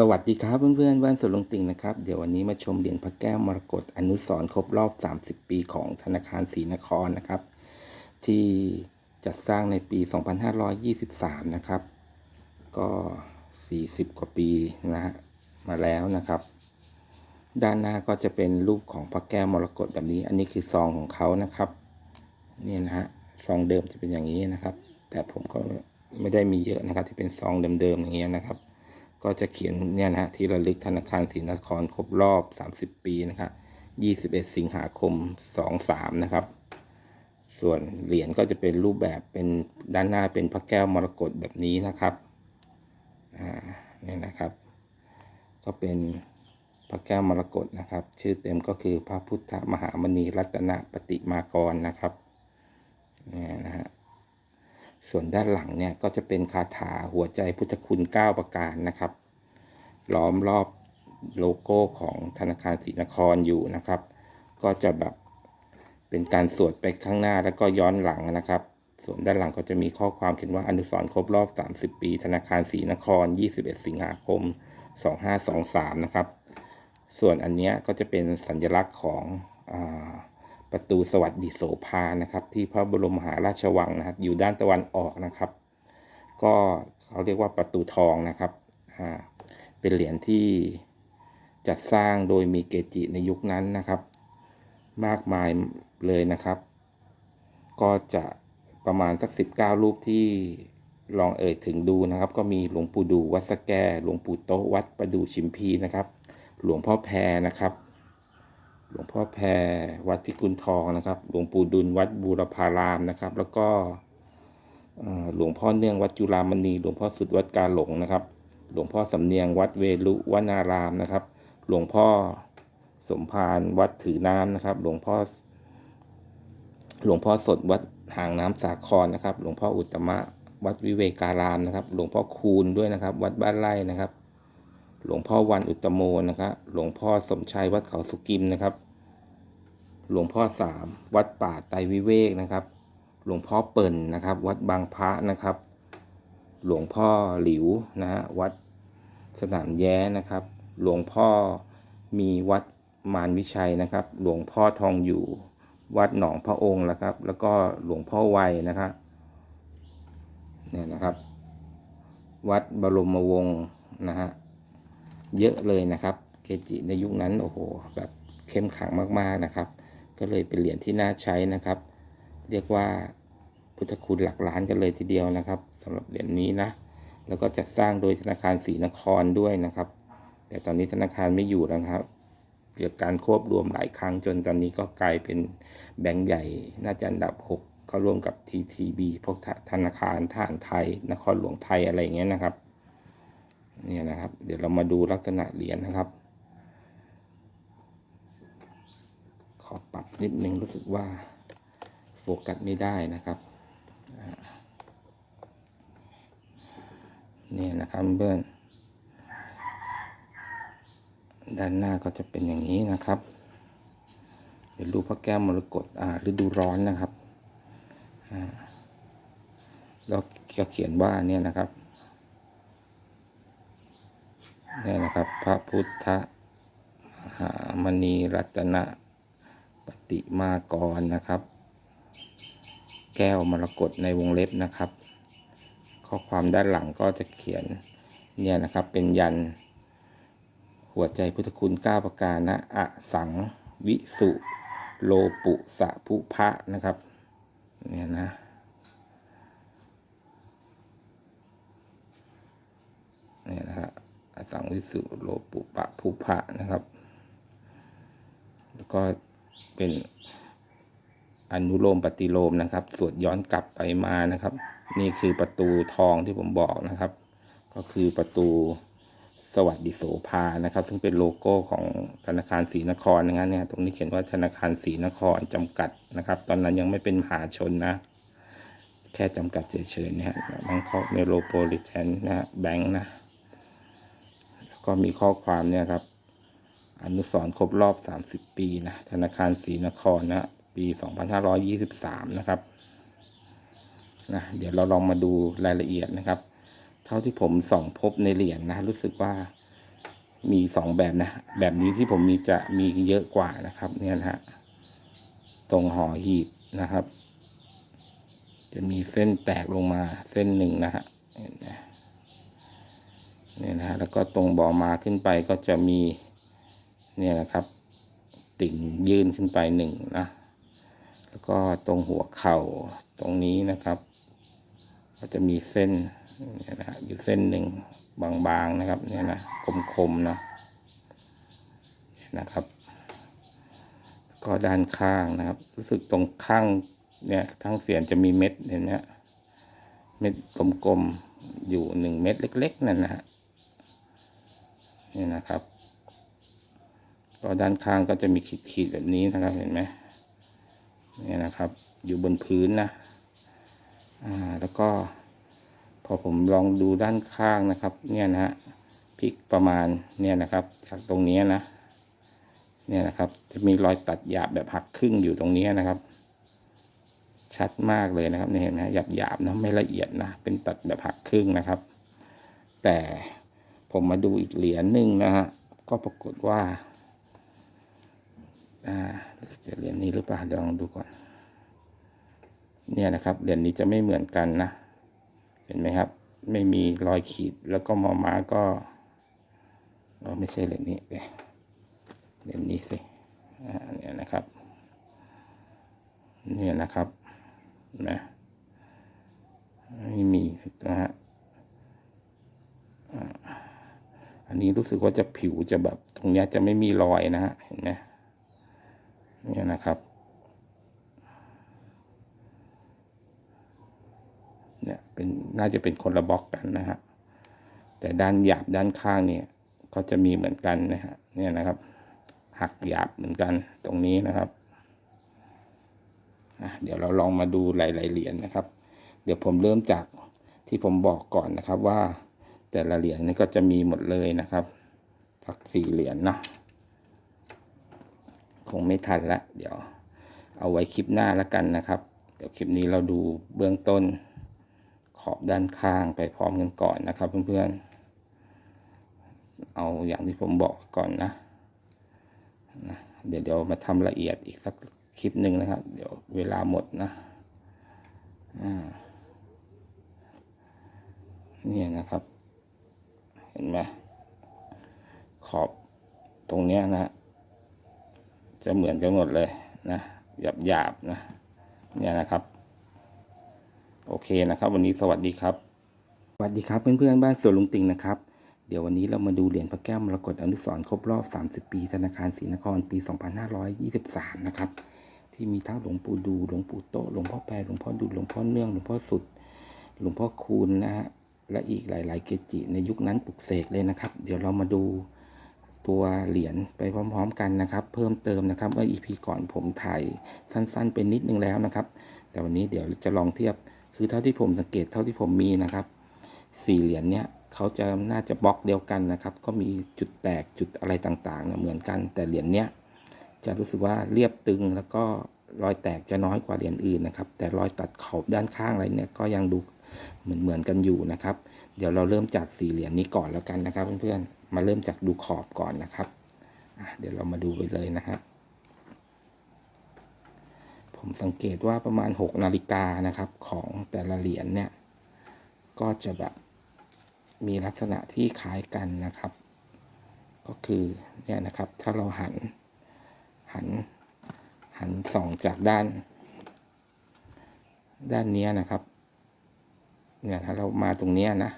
สวัสดีครับเพื่อนๆบ้านสวนลงติ่งนะครับ เดี๋ยววันนี้มาชมเหรียญพระแก้วมรกตอนุสรครบรอบ 30 ปีของธนาคารศรีนครนะครับ ที่จัดสร้างในปี 2523 นะครับ ก็ 40 กว่าปีนะฮะมาแล้วนะครับ ด้านหน้าก็จะเป็นรูปของพระแก้วมรกตแบบนี้ อันนี้คือซองของเขานะครับนี่นะฮะซองเดิมจะเป็นอย่างนี้นะครับ แต่ผมก็ไม่ได้มีเยอะนะครับ ที่เป็นซองเดิมๆอย่างเงี้ยนะครับ ก็จะเขียนเนี่ยนะฮะที่ระลึกธนาคารศรีนครครบรอบ 30 ปีนะครับ21 สิงหาคม 23 นะครับ ส่วนเหรียญก็จะเป็นรูปแบบเป็นด้านหน้าเป็นพระแก้วมรกตแบบนี้นะครับ อ่าเนี่ยนะครับ ก็เป็นพระแก้วมรกตนะครับ ชื่อเต็มก็คือพระพุทธมหามณีรัตนปฏิมากรนะครับเนี่ยนะฮะ ส่วนด้านหลังเนี่ยก็จะเป็นคาถาหัวใจพุทธคุณ 9 ประการนะครับ ล้อมรอบโลโก้ของธนาคารศรีนครอยู่นะครับ ก็จะแบบเป็นการสวดไปข้างหน้าแล้วก็ย้อนหลังนะครับ ส่วนด้านหลังก็จะมีข้อความเขียนว่าอนุสรณ์ครบรอบ 30 ปี ธนาคารศรีนคร 21 สิงหาคม 2523 นะครับ ส่วนอันนี้ก็จะเป็นสัญลักษณ์ของอ ประตูสวัสดิโสภานะครับ ที่พระบรมมหาราชวังนะครับอยู่ด้านตะวันออกนะครับ ก็เขาเรียกว่าประตูทองนะครับเป็นเหรียญที่จัดสร้างโดยมีเกจิในยุคนั้นนะครับ มากมายเลยนะครับ ก็จะประมาณสักสิบเก้ารูปที่ลองเอ่ยถึงดูนะครับ ก็มีหลวงปู่ดูวัดสะแก หลวงปู่โตวัดประดู่ชิมพีนะครับ หลวงพ่อแพรนะครับ หลวงพ่อแพรวัดพิกุลทองนะครับ หลวงปู่ดุลวัดบูรพารามนะครับ แล้วก็หลวงพ่อเนื่องวัดจุฬามณี หลวงพ่อสุดวัดกาหลงนะครับ หลวงพ่อสำเนียงวัดเวลุวนารามนะครับ หลวงพ่อสมภารวัดถือน้ำนะครับ หลวงพ่อ หลวงพ่อสดวัดหางน้ำสาครนะครับ หลวงพ่ออุตมะวัดวิเวการามนะครับ หลวงพ่อคูณด้วยนะครับ วัดบ้านไร่นะครับ หลวงพ่อวันอุตตโมนะครับ หลวงพ่อสมชัยวัดเขาสุกิมนะครับ หลวงพ่อสามวัดป่าไตวิเวกนะครับ หลวงพ่อเปิ่นนะครับ วัดบางพระนะครับ หลวงพ่อหลิวนะฮะวัดสนามแย้นะครับ หลวงพ่อมีวัดมารวิชัยนะครับ หลวงพ่อทองอยู่ วัดหนองพระองค์นะครับ แล้วก็หลวงพ่อไวยนะครับเนี่ยนะครับ วัดบรมวงศ์นะฮะเยอะเลยนะครับ เกจิในยุคนั้นโอ้โหแบบเข้มขังมากๆนะครับ ก็เลยเป็นเหรียญที่น่าใช้นะครับ เรียกว่าพุทธคุณหลักล้านกันเลยทีเดียวนะครับสำหรับเหรียญนี้นะแล้วก็จัดสร้างโดยธนาคารศรีนครด้วยนะครับ แต่ตอนนี้ธนาคารไม่อยู่แล้วครับเกิดการควบรวมหลายครั้งจนตอนนี้ก็กลายเป็นแบงก์ใหญ่ น่าจะอันดับ 6 เขาร่วมกับ TTB พวกธนาคารทหารไทย นครหลวงไทยอะไรอย่างเงี้ยนะครับเนี่ยนะครับ เดี๋ยวเรามาดูลักษณะเหรียญนะครับ ขอปรับนิดนึงรู้สึกว่าโฟกัสไม่ได้นะครับเนี่ยนะครับเพื่อนด้านหน้าก็จะเป็นอย่างนี้นะครับเป็นรูปพระแก้วมรกตอ่าฤดูร้อนนะครับอ่าแล้วก็เขียนว่าเนี่ยนะครับเนี่ยนะครับ พระพุทธมหามณีรัตนะ ปฏิมากรนะครับ แก้วมรกตในวงเล็บนะครับ ข้อความด้านหลังก็จะเขียนเนี่ยนะครับเป็นยัน หัวใจพุทธคุณ9ประการนะอะสังวิสุโลปุสะภุพะนะครับเนี่ยนะเนี่ยนะครับอสังวิสุโลปุปะภูพะนะครับ แล้วก็ เป็นอนุโลมปฏิโลมนะครับ สวดย้อนกลับไปมานะครับ นี่คือประตูทองที่ผมบอกนะครับ ก็คือประตูสวัสดิโสภานะครับ ซึ่งเป็นโลโก้ของธนาคารศรีนครนะครับเนี่ยตรงนี้เขียนว่าธนาคารศรีนครจำกัดนะครับ ตอนนั้นยังไม่เป็นมหาชนนะ แค่จำกัดเฉยๆนะฮะบางคอกเมโลโพลิแทนนะฮะแบงค์นะก็มีข้อความเนี่ยครับ อนุสร์ครบรอบ 30 ปีนะธนาคารศรีนครนะปี 2523 นะครับนะเดี๋ยวเราลองมาดูรายละเอียดนะครับ เท่าที่ผมส่องพบในเหรียญนะรู้สึกว่ามีสองแบบนะ แบบนี้ที่ผมมีจะมีเยอะกว่านะครับ เนี่ยนะฮะตรงห่อหีบนะครับ จะมีเส้นแตกลงมาเส้นหนึ่งนะฮะเห็นไหมเนี่ยนะฮะแล้วก็ตรงบ่อมาขึ้นไปก็จะมี เนี่ยนะครับ ติ่งยื่นขึ้นไปหนึ่งนะ แล้วก็ตรงหัวเข่าตรงนี้นะครับ ก็จะมีเส้นเนี่ยนะอยู่เส้นหนึ่งบางๆนะครับเนี่ยนะคมๆนะนะครับ ก็ด้านข้างนะครับ รู้สึกตรงข้างเนี่ยทั้งเสียนจะมีเม็ดเห็นไหมเม็ดกลมๆอยู่หนึ่งเม็ดเล็ก ๆ นั่นนะฮะนี่นะครับ ก็ด้านข้างก็จะมีขีดๆแบบนี้นะครับเห็นไหมเนี่ยนะครับ อยู่บนพื้นนะอ่าแล้วก็ พอผมลองดูด้านข้างนะครับ เนี่ยนะฮะพลิกประมาณเนี่ยนะครับ จากตรงนี้นะเนี่ยนะครับ จะมีรอยตัดหยาบแบบหักครึ่งอยู่ตรงนี้นะครับ ชัดมากเลยนะครับเนี่ยเห็นไหมหยาบหยาบนะไม่ละเอียดนะเป็นตัดแบบหักครึ่งนะครับ แต่ผมมาดูอีกเหรียญหนึ่งนะฮะก็ปรากฏว่า อ่าจะเหรียญนี้หรือเปล่าเดี๋ยวลองดูก่อน เนี่ยนะครับเหรียญนี้จะไม่เหมือนกันนะ เห็นไหมครับ ไม่มีรอยขีดแล้วก็มอม้าก็เราไม่ใช่เหรียญนี้เลยเหรียญนี้สิอ่าเนี่ยนะครับเนี่ยนะครับนไหมไม่มีนะฮะอันนี้รู้สึกว่าจะผิวจะแบบตรงเนี้ยจะไม่มีรอยนะฮะเห็นไหม นี่ยนะครับ เนี่ยเป็นน่าจะเป็นคนละบล็อกกันนะฮะ แต่ด้านหยาบด้านข้างเนี่ยก็จะมีเหมือนกันนะฮะ เนี่ยนะครับ หักหยาบเหมือนกันตรงนี้นะครับเดี๋ยวเราลองมาดูหลายๆเหรียญนะครับ เดี๋ยวผมเริ่มจากที่ผมบอกก่อนนะครับว่าแต่ละเหรียญนี่ก็จะมีหมดเลยนะครับสักสี่เหรียญเนาะ คงไม่ทันละ เดี๋ยวเอาไว้คลิปหน้าแล้วกันนะครับ เดี๋ยวคลิปนี้เราดูเบื้องต้นขอบด้านข้างไปพร้อมกันก่อนนะครับเพื่อนๆ เอาอย่างที่ผมบอกก่อนนะนะ เดี๋ยวเดี๋ยวมาทำละเอียดอีกสักคลิปหนึ่งนะครับ เดี๋ยวเวลาหมดนะนี่นะครับ เห็นไหมขอบตรงเนี้ยนะ จะเหมือนกันหมดเลยนะหยาบๆนะเนี่ยนะครับ โอเคนะครับ วันนี้สวัสดีครับสวัสดีครับเพื่อนๆบ้านสวนลุงติงนะครับเดี๋ยววันนี้เรามาดูเหรียญพระแก้วมรกตอนุสรครบรอบ 30 ปี ธนาคารศรีนครปี 2523 นะครับ ที่มีทั้งหลวงปู่ดูหลวงปู่โตหลวงพ่อแปรหลวงพ่อดุลหลวงพ่อเนื่องหลวงพ่อสุด หลวงพ่อคูณนะฮะและอีกหลาย ๆ เกจิในยุคนั้นปลุกเสกเลยนะครับ เดี๋ยวเรามาดู ตัวเหรียญไปพร้อม ๆ กันนะครับ เพิ่มเติมนะครับว่า EP ก่อนผมถ่ายสั้น ๆ เป็นนิดนึงแล้วนะครับ แต่วันนี้เดี๋ยวจะลองเทียบคือเท่าที่ผมสังเกตเท่าที่ผมมีนะครับสี่เหรียญเนี่ยเขาจะน่าจะบล็อกเดียวกันนะครับ ก็มีจุดแตกจุดอะไรต่างๆเนี่ยเหมือนกัน แต่เหรียญเนี้ยจะรู้สึกว่าเรียบตึงแล้วก็รอยแตกจะน้อยกว่าเหรียญอื่นนะครับ แต่รอยตัดขอบด้านข้างอะไรเนี่ยก็ยังดูเหมือนเหมือนกันอยู่นะครับ เดี๋ยวเราเริ่มจากสี่เหรียญนี้ก่อนแล้วกันนะครับเพื่อนๆ มาเริ่มจากดูขอบก่อนนะครับเดี๋ยวเรามาดูไปเลยนะครับผมสังเกตว่าประมาณ 6 นาฬิกานะครับของแต่ละเหรียญเนี่ย ก็จะแบบมีลักษณะที่คล้ายกันนะครับ ก็คือเนี่ยนะครับถ้าเราหันหันหันส่องจากด้าน ด้านนี้นะครับเนี่ยถ้าเรามาตรงนี้นะ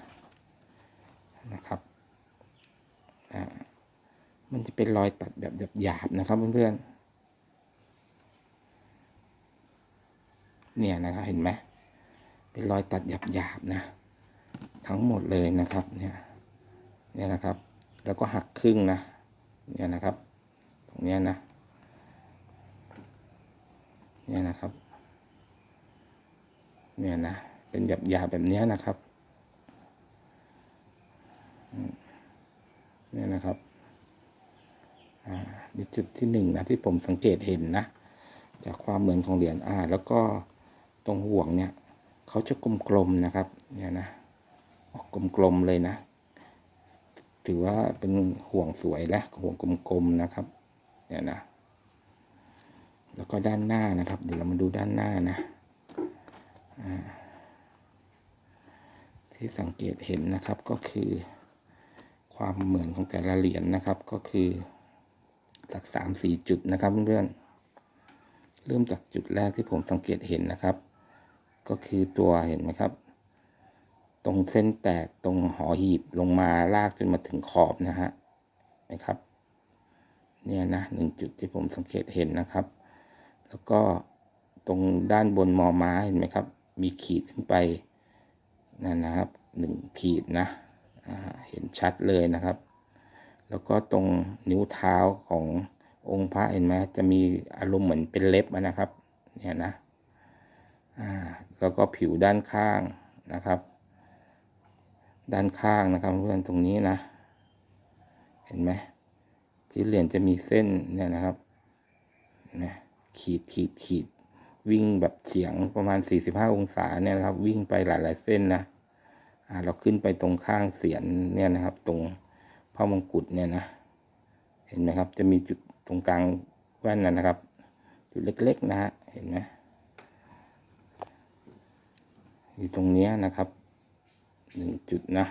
นะครับ อ่ามันจะเป็นรอยตัดแบบหยาบๆนะครับเพื่อนๆ เนี่ยนะครับเห็นไหมเป็นรอยตัดหยาบๆนะ ทั้งหมดเลยนะครับเนี่ยเนี่ยนะครับ แล้วก็หักครึ่งนะเนี่ยนะครับ ตรงเนี้ยนะเนี่ยนะครับเนี่ยนะเป็นหยาบๆแบบเนี้ยนะครับอืม เนี่ยนะครับอ่านี่จุดที่หนึ่งนะที่ผมสังเกตเห็นนะ จากความเหมือนของเหรียญอ่า แล้วก็ตรงห่วงเนี่ยเขาจะกลมๆนะครับ เนี่ยนะออกกลมๆเลยนะ ถือว่าเป็นห่วงสวยและห่วงกลมๆนะครับ เนี่ยนะ แล้วก็ด้านหน้านะครับ เดี๋ยวเรามาดูด้านหน้านะอ่าที่สังเกตเห็นนะครับก็คือ ความเหมือนของแต่ละเหรียญนะครับ ก็คือสักสามสี่จุดนะครับเพื่อนๆเริ่มจากจุดแรกที่ผมสังเกตเห็นนะครับ ก็คือตัวเห็นไหมครับ ตรงเส้นแตกตรงหอหีบลงมาลากจนมาถึงขอบนะฮะนะครับ เนี่ยนะหนึ่งจุดที่ผมสังเกตเห็นนะครับ แล้วก็ตรงด้านบนมอม้าเห็นไหมครับ มีขีดขึ้นไปนั่นนะครับหนึ่งขีดนะ เห็นชัดเลยนะครับ แล้วก็ตรงนิ้วเท้าขององค์พระเห็นไหมจะมีอารมณ์เหมือนเป็นเล็บนะครับ เนี่ยนะแล้วก็ผิวด้านข้างนะครับ ด้านข้างนะครับเพื่อนตรงนี้นะ เห็นไหมพื้นเหรียญจะมีเส้นเนี่ยนะครับนะขีดขีดขีดวิ่งแบบเฉียงประมาณ 45 องศาเนี่ยนะครับ วิ่งไปหลาย ๆ เส้นนะ เราขึ้นไปตรงข้างเสียนเนี่ยนะครับ ตรงพระมงกุฎเนี่ยนะ เห็นไหมครับ จะมีจุดตรงกลางแว่นนะนะครับ จุดเล็กๆนะฮะ เห็นไหมอยู่ตรงนี้นะครับหนึ่งจุดนะ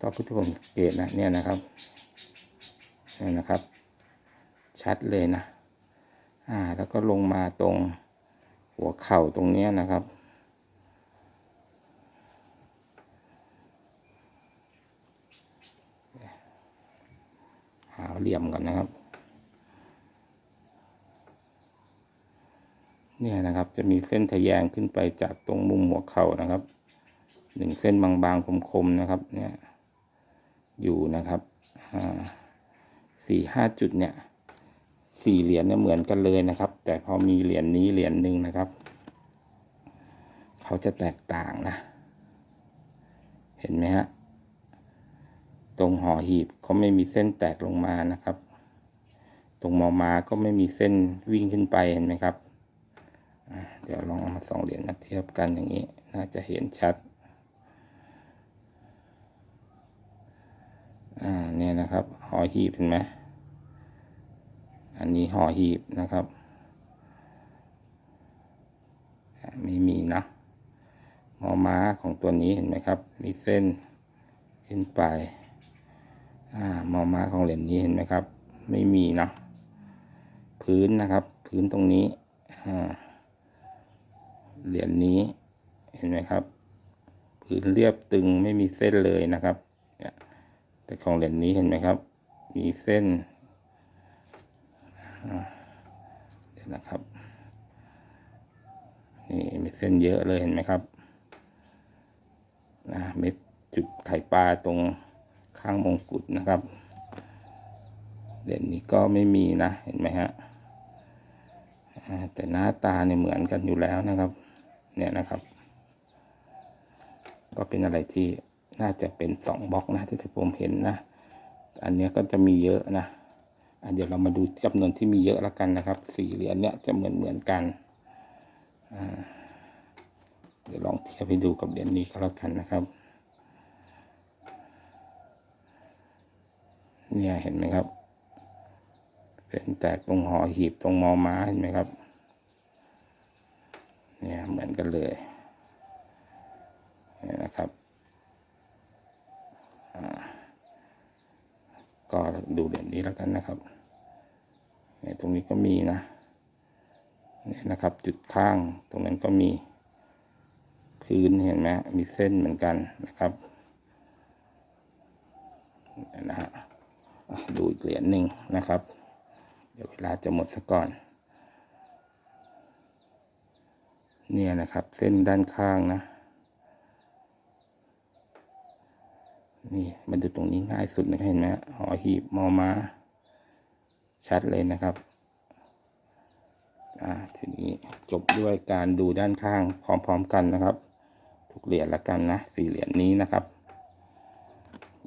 ก็พุทธผมสังเกตนะเนี่ยนะครับเนี่ยนะครับ ชัดเลยนะ อ่า แล้วก็ลงมาตรงหัวเข่าตรงนี้นะครับ เหลี่ยมก่อนนะครับ เนี่ยนะครับ จะมีเส้นทะแยงขึ้นไปจากตรงมุมหัวเข่านะครับ หนึ่งเส้นบางๆคมๆนะครับ เนี่ย อยู่นะครับสี่ห้าจุดเนี่ย สี่เหรียญเนี่ยเหมือนกันเลยนะครับ แต่พอมีเหรียญนี้เหรียญหนึ่งนะครับ เขาจะแตกต่างนะ เห็นไหมฮะ ตรงห่อหีบเขาไม่มีเส้นแตกลงมานะครับ ตรงมอมาก็ไม่มีเส้นวิ่งขึ้นไปเห็นไหมครับ เดี๋ยวลองเอามาสองเหรียญมาเทียบกันอย่างนี้ น่าจะเห็นชัด อ่าเนี่ยนะครับห่อหีบเห็นไหมอันนี้ห่อหีบนะครับ ไม่มีนะมอม้าของตัวนี้เห็นไหมครับ มีเส้นขึ้นไป อ่ามอม้าของเหรียญนี้เห็นไหมครับ ไม่มีนะพื้นนะครับ พื้นตรงนี้อ่าเหรียญนี้เห็นไหมครับ พื้นเรียบตึงไม่มีเส้นเลยนะครับแต่ของเหรียญนี้เห็นไหมครับ มีเส้นเนะครับนี่มีเส้นเยอะเลยเห็นไหมครับนะเม็ดจุดไข่ปลาตรง ข้างมงกุฎนะครับเหรียญนี้ก็ไม่มีนะเห็นไหมฮะแต่หน้าตาเนี่ยเหมือนกันอยู่แล้วนะครับ เนี่ยนะครับ ก็เป็นอะไรที่น่าจะเป็นสองบล็อกนะที่ผมเห็นนะ อันเนี้ยก็จะมีเยอะนะะเดี๋ยวเรามาดูจำนวนที่มีเยอะแล้วกันนะครับสี่เหรียญเนี้ยจะเหมือนเหมือนกัน เดี๋ยวลองเทียบให้ดูกับเหรียญนี้ก็แล้วกันนะครับ เนี่ยเห็นไหมครับเส้นแตกตรงหอหีบตรงมอม้าเห็นไหมครับ เนี่ยเหมือนกันเลยเนี่ยนะครับก็ดูเหรียญนี้แล้วกันนะครับเนี่ยตรงนี้ก็มีนะเนี่ยนะครับ จุดข้างตรงนั้นก็มีพื้นเห็นไหมมีเส้นเหมือนกันนะครับเนี่ยนะฮะ ดูอีกเหรียญหนึ่งนะครับ เดี๋ยวเวลาจะหมดซะก่อน เนี่ยนะครับเส้นด้านข้างนะ นี่มาดูตรงนี้ง่ายสุดนะเห็นไหมหอหีบมอมาชัดเลยนะครับ อ่าทีนี้จบด้วยการดูด้านข้างพร้อมๆกันนะครับ ทุกเหรียญละกันนะสี่เหรียญนี้นะครับ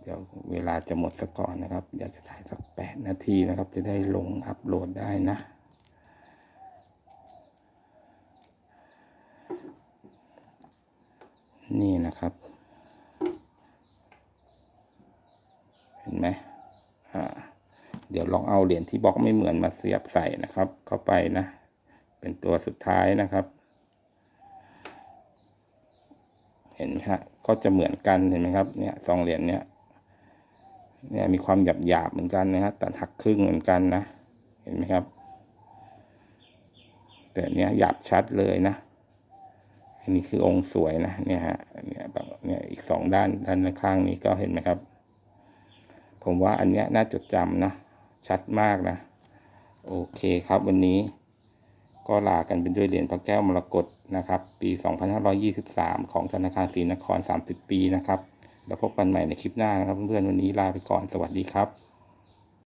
เดี๋ยวเวลาจะหมดซะก่อนนะครับอยากจะถ่ายสักแปดนาทีนะครับ จะได้ลงอัพโหลดได้นะนี่นะครับ เห็นไหมอ่า เดี๋ยวลองเอาเหรียญที่บล็อกไม่เหมือนมาเสียบใส่นะครับ เข้าไปนะ เป็นตัวสุดท้ายนะครับ เห็นไหมฮะ ก็จะเหมือนกันเห็นไหมครับ เนี่ยสองเหรียญเนี่ย เนี่ยมีความหยาบหยาบเหมือนกันนะฮะตัดหักครึ่งเหมือนกันนะ เห็นไหมครับ แต่เนี้ยหยาบชัดเลยนะอันนี้คือองค์สวยนะเนี่ยฮะเนี่ยแบบเนี่ยอีกสองด้านด้านข้างนี้ก็เห็นไหมครับ ผมว่าอันเนี้ยน่าจดจำนะชัดมากนะ โอเคครับวันนี้ก็ลากันเป็นด้วยเหรียญพระแก้วมรกตนะครับ ปี 2523 ของธนาคารศรีนคร 30 ปีนะครับ แล้วพบกันใหม่ในคลิปหน้านะครับเพื่อนๆวันนี้ลาไปก่อนสวัสดีครับ